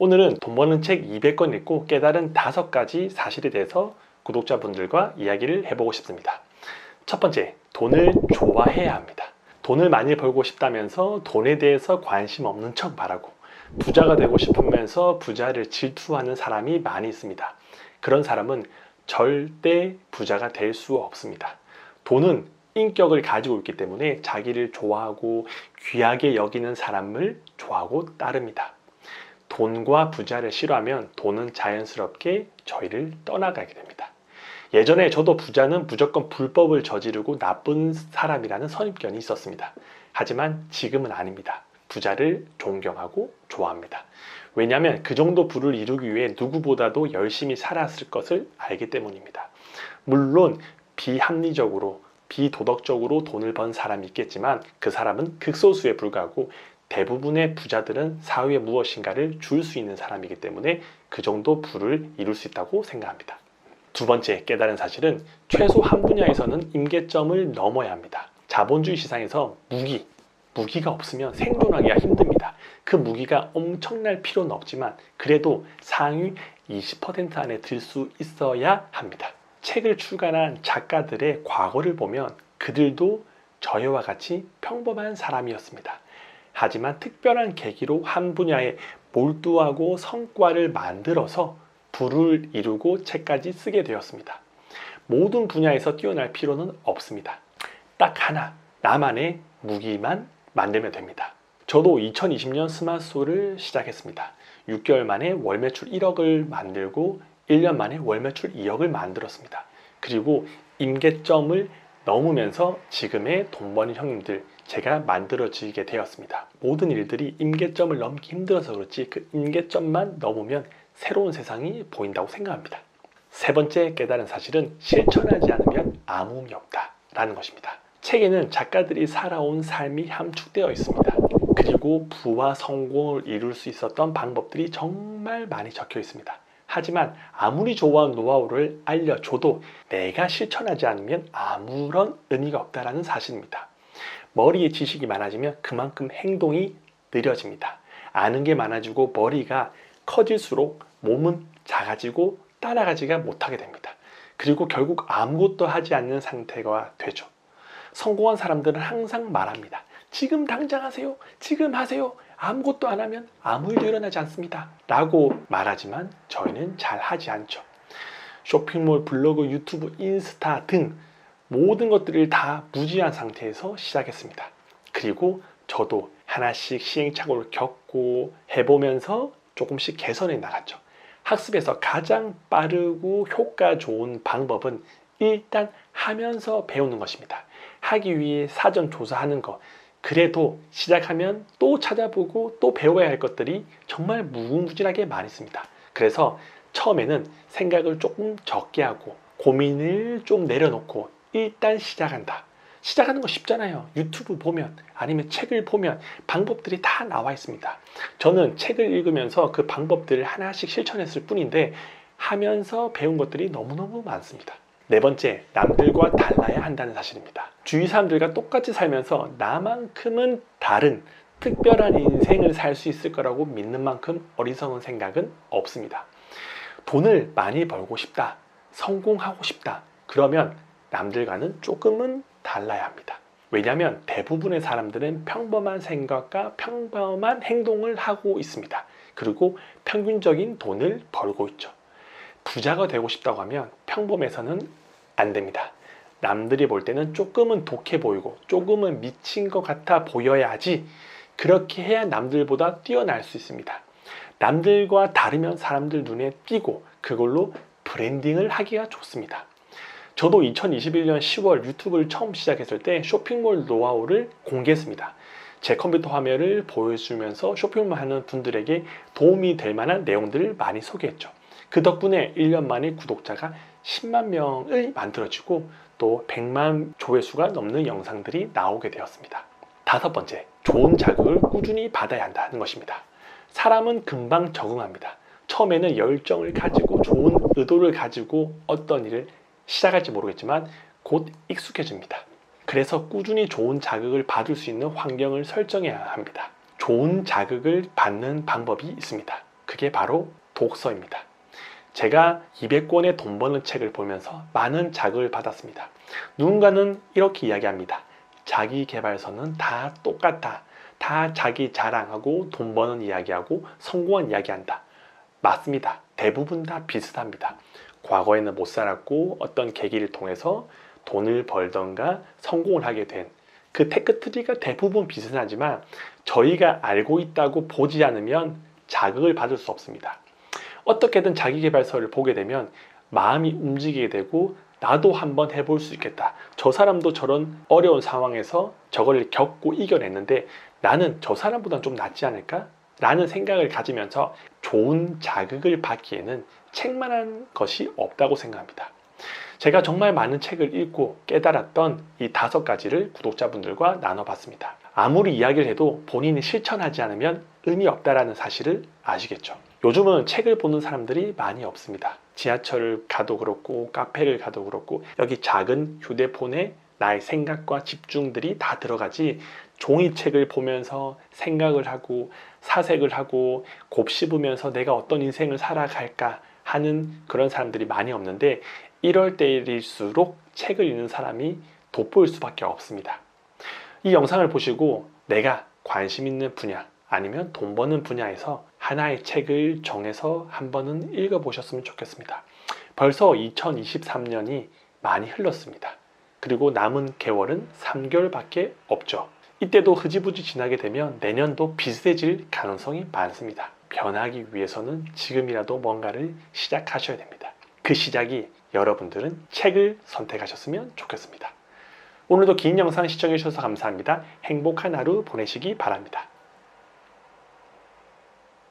오늘은 돈 버는 책 200권 읽고 깨달은 5가지 사실에 대해서 구독자분들과 이야기를 해보고 싶습니다. 첫 번째, 돈을 좋아해야 합니다. 돈을 많이 벌고 싶다면서 돈에 대해서 관심 없는 척 말하고 부자가 되고 싶으면서 부자를 질투하는 사람이 많이 있습니다. 그런 사람은 절대 부자가 될 수 없습니다. 돈은 인격을 가지고 있기 때문에 자기를 좋아하고 귀하게 여기는 사람을 좋아하고 따릅니다. 돈과 부자를 싫어하면 돈은 자연스럽게 저희를 떠나가게 됩니다. 예전에 저도 부자는 무조건 불법을 저지르고 나쁜 사람이라는 선입견이 있었습니다. 하지만 지금은 아닙니다. 부자를 존경하고 좋아합니다. 왜냐하면 그 정도 부를 이루기 위해 누구보다도 열심히 살았을 것을 알기 때문입니다. 물론 비합리적으로 비도덕적으로 돈을 번 사람이 있겠지만 그 사람은 극소수에 불과하고 대부분의 부자들은 사회에 무엇인가를 줄 수 있는 사람이기 때문에 그 정도 부를 이룰 수 있다고 생각합니다. 두 번째 깨달은 사실은 최소 한 분야에서는 임계점을 넘어야 합니다. 자본주의 시장에서 무기, 무기가 없으면 생존하기가 힘듭니다. 그 무기가 엄청날 필요는 없지만 그래도 상위 20% 안에 들 수 있어야 합니다. 책을 출간한 작가들의 과거를 보면 그들도 저희와 같이 평범한 사람이었습니다. 하지만 특별한 계기로 한 분야에 몰두하고 성과를 만들어서 부를 이루고 책까지 쓰게 되었습니다. 모든 분야에서 뛰어날 필요는 없습니다. 딱 하나, 나만의 무기만 만들면 됩니다. 저도 2020년 스마트소를 시작했습니다. 6개월 만에 월 매출 1억을 만들고 1년 만에 월 매출 2억을 만들었습니다. 그리고 임계점을 넘으면서 지금의 돈 버는 형님들 제가 만들어지게 되었습니다. 모든 일들이 임계점을 넘기 힘들어서 그렇지 그 임계점만 넘으면 새로운 세상이 보인다고 생각합니다. 세 번째 깨달은 사실은 실천하지 않으면 아무 의미 없다 라는 것입니다. 책에는 작가들이 살아온 삶이 함축되어 있습니다. 그리고 부와 성공을 이룰 수 있었던 방법들이 정말 많이 적혀 있습니다. 하지만 아무리 좋아하는 노하우를 알려줘도 내가 실천하지 않으면 아무런 의미가 없다라는 사실입니다. 머리에 지식이 많아지면 그만큼 행동이 느려집니다. 아는 게 많아지고 머리가 커질수록 몸은 작아지고 따라가지가 못하게 됩니다. 그리고 결국 아무것도 하지 않는 상태가 되죠. 성공한 사람들은 항상 말합니다. 지금 당장 하세요. 지금 하세요. 아무것도 안 하면 아무 일도 일어나지 않습니다. 라고 말하지만 저희는 잘 하지 않죠. 쇼핑몰, 블로그, 유튜브, 인스타 등 모든 것들을 다 무지한 상태에서 시작했습니다. 그리고 저도 하나씩 시행착오를 겪고 해보면서 조금씩 개선해 나갔죠. 학습에서 가장 빠르고 효과 좋은 방법은 일단 하면서 배우는 것입니다. 하기 위해 사전 조사하는 것. 그래도 시작하면 또 찾아보고 또 배워야 할 것들이 정말 무궁무진하게 많이 있습니다. 그래서 처음에는 생각을 조금 적게 하고 고민을 좀 내려놓고 일단 시작한다. 시작하는 거 쉽잖아요. 유튜브 보면 아니면 책을 보면 방법들이 다 나와 있습니다. 저는 책을 읽으면서 그 방법들을 하나씩 실천했을 뿐인데 하면서 배운 것들이 너무너무 많습니다. 네 번째, 남들과 달라야 한다는 사실입니다. 주위 사람들과 똑같이 살면서 나만큼은 다른 특별한 인생을 살 수 있을 거라고 믿는 만큼 어리석은 생각은 없습니다. 돈을 많이 벌고 싶다. 성공하고 싶다. 그러면 남들과는 조금은 달라야 합니다. 왜냐하면 대부분의 사람들은 평범한 생각과 평범한 행동을 하고 있습니다. 그리고 평균적인 돈을 벌고 있죠. 부자가 되고 싶다고 하면 평범해서는 안 됩니다. 남들이 볼 때는 조금은 독해 보이고 조금은 미친 것 같아 보여야지 그렇게 해야 남들보다 뛰어날 수 있습니다. 남들과 다르면 사람들 눈에 띄고 그걸로 브랜딩을 하기가 좋습니다. 저도 2021년 10월 유튜브를 처음 시작했을 때 쇼핑몰 노하우를 공개했습니다. 제 컴퓨터 화면을 보여주면서 쇼핑몰 하는 분들에게 도움이 될 만한 내용들을 많이 소개했죠. 그 덕분에 1년 만에 구독자가 10만 명을 만들어지고 또 100만 조회수가 넘는 영상들이 나오게 되었습니다. 다섯 번째, 좋은 자극을 꾸준히 받아야 한다는 것입니다. 사람은 금방 적응합니다. 처음에는 열정을 가지고 좋은 의도를 가지고 어떤 일을 시작할지 모르겠지만 곧 익숙해집니다. 그래서 꾸준히 좋은 자극을 받을 수 있는 환경을 설정해야 합니다. 좋은 자극을 받는 방법이 있습니다. 그게 바로 독서입니다. 제가 200권의 돈 버는 책을 보면서 많은 자극을 받았습니다. 누군가는 이렇게 이야기합니다. 자기 개발서는 다 똑같아. 다 자기 자랑하고 돈 버는 이야기하고 성공한 이야기한다. 맞습니다. 대부분 다 비슷합니다. 과거에는 못 살았고 어떤 계기를 통해서 돈을 벌던가 성공을 하게 된 그 테크트리가 대부분 비슷하지만 저희가 알고 있다고 보지 않으면 자극을 받을 수 없습니다. 어떻게든 자기개발서를 보게 되면 마음이 움직이게 되고 나도 한번 해볼 수 있겠다. 저 사람도 저런 어려운 상황에서 저걸 겪고 이겨냈는데 나는 저 사람보다 좀 낫지 않을까? 라는 생각을 가지면서 좋은 자극을 받기에는 책만한 것이 없다고 생각합니다. 제가 정말 많은 책을 읽고 깨달았던 이 다섯 가지를 구독자분들과 나눠봤습니다. 아무리 이야기를 해도 본인이 실천하지 않으면 의미 없다라는 사실을 아시겠죠? 요즘은 책을 보는 사람들이 많이 없습니다. 지하철을 가도 그렇고 카페를 가도 그렇고 여기 작은 휴대폰에 나의 생각과 집중들이 다 들어가지 종이책을 보면서 생각을 하고 사색을 하고 곱씹으면서 내가 어떤 인생을 살아갈까 하는 그런 사람들이 많이 없는데 이럴 때일수록 책을 읽는 사람이 돋보일 수밖에 없습니다. 이 영상을 보시고 내가 관심 있는 분야 아니면 돈 버는 분야에서 하나의 책을 정해서 한 번은 읽어보셨으면 좋겠습니다. 벌써 2023년이 많이 흘렀습니다. 그리고 남은 개월은 3개월밖에 없죠. 이때도 흐지부지 지나게 되면 내년도 비슷해질 가능성이 많습니다. 변하기 위해서는 지금이라도 뭔가를 시작하셔야 됩니다. 그 시작이 여러분들은 책을 선택하셨으면 좋겠습니다. 오늘도 긴 영상 시청해 주셔서 감사합니다. 행복한 하루 보내시기 바랍니다.